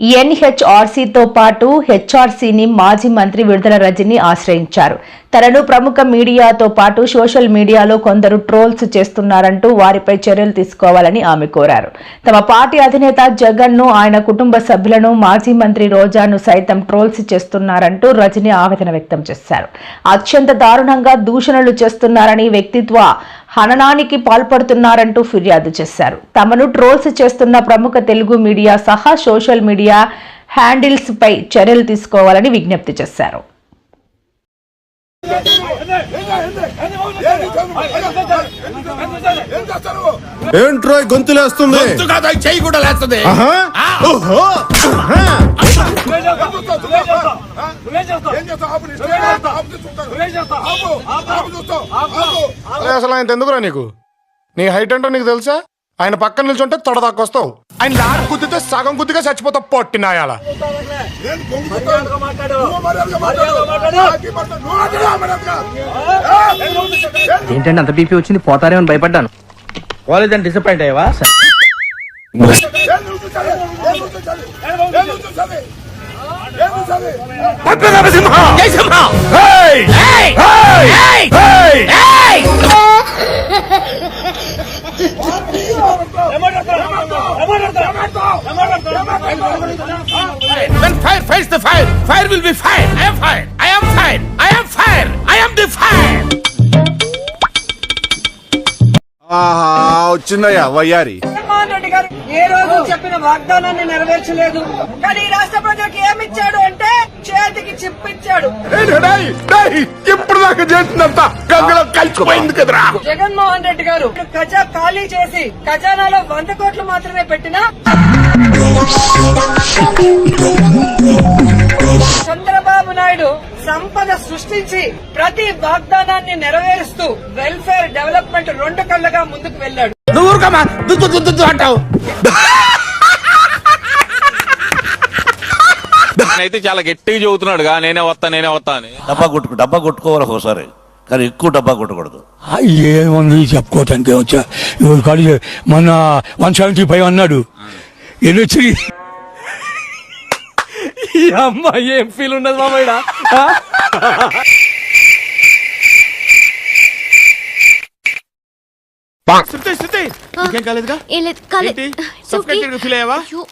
ఎన్హెచ్ఆర్సీతో పాటు హెచ్ఆర్సీని మాజీ మంత్రి విడుదల రజని ఆశ్రయించారు. తనను ప్రముఖ మీడియాతో పాటు సోషల్ మీడియాలో కొందరు ట్రోల్స్ చేస్తున్నారంటూ వారిపై చర్యలు తీసుకోవాలని ఆమె కోరారు. తమ పార్టీ అధినేత జగన్ను ఆయన కుటుంబ సభ్యులను మాజీ మంత్రి రోజాను సైతం ట్రోల్స్ చేస్తున్నారంటూ రజని ఆవేదన వ్యక్తం చేశారు. అత్యంత దారుణంగా దూషణలు చేస్తున్నారని వ్యక్తిత్వ హననానికి పాల్పడుతున్నారంటూ ఫిర్యాదు చేశారు. తమను ట్రోల్స్ చేస్తున్న ప్రముఖ తెలుగు మీడియా సహా సోషల్ మీడియా హ్యాండిల్స్ పై చర్యలు తీసుకోవాలని విజ్ఞప్తి చేశారు. ఏంట్రో గొంతులేస్తుంది చెయ్యి కూడా లేస్తుంది. అరే అసలు ఆయన ఎందుకురా నీకు? నీ హైట్ ఏంటో నీకు తెలుసా? ఆయన పక్కన నిల్చుంటే తొడ దాకొస్తావు ఆయన లాడ గుద్దితే సగం గుద్దిగా చచ్చిపోతావు పొట్టినాయాల ఏంటంటే అంత బీపీ వచ్చింది? పోతారేమని భయపడ్డాను. కాలేజ్ అని డిసప్పాయింట్ అయ్యావా? జై సింహ ఏయ్! ఏయ్! ఏయ్! When fire fights the fire, fire will be fire. I am fire. I am fire. I am fire. I am the fire. ఆహా వచ్చిందయ్యా వయ్యారి జగన్మోహన్ రెడ్డి గారు ఏ రోజు చెప్పిన వాగ్దానాన్ని నెరవేర్చలేదు కానీ ఈ రాష్ట్ర ప్రజలకు చేతికి చిప్పిచ్చాడు ఇప్పుడు దాకా చేసినంత గంగలో కలిసిపోయింది కదరా. జగన్మోహన్ రెడ్డి గారు ఖజా ఖాళీ చేసి ఖజానాలో వంద కోట్లు మాత్రమే పెట్టినా చంద్రబాబు నాయుడు సంపద సృష్టించి ప్రతి వాగ్దానాన్ని నెరవేరుస్తూ వెల్ఫేర్ డెవలప్మెంట్ రెండు కళ్ళగా ముందుకు వెళ్ళాడు. నువ్వు దుద్దు అంటావు. అయితే చాలా గట్టిగా చెబుతున్నాడుగా నేనే వస్తా నేనే వస్తా అని. డబ్బా కొట్టుకు డబ్బా కొట్టుకోవాలి ఒకసారి. కానీ ఎక్కువ డబ్బా కొట్టకూడదు. ఏముంది చెప్పుకోవటానికి వచ్చా? ఇవాళ మొన్న వన్ సెవెంటీ ఫైవ్ అన్నాడు. ఎన్ని వచ్చి ఈ అమ్మాయి ఏం ఫీల్ ఉండదు మామయ్య శృతి శృతి! ఇంకేం కాలేదుగా? ఏం లేదు కాలేదు ఏంటి? It's okay. సఫికేటెడ్ ఫీల్ అయ్యావా? అయ్యో.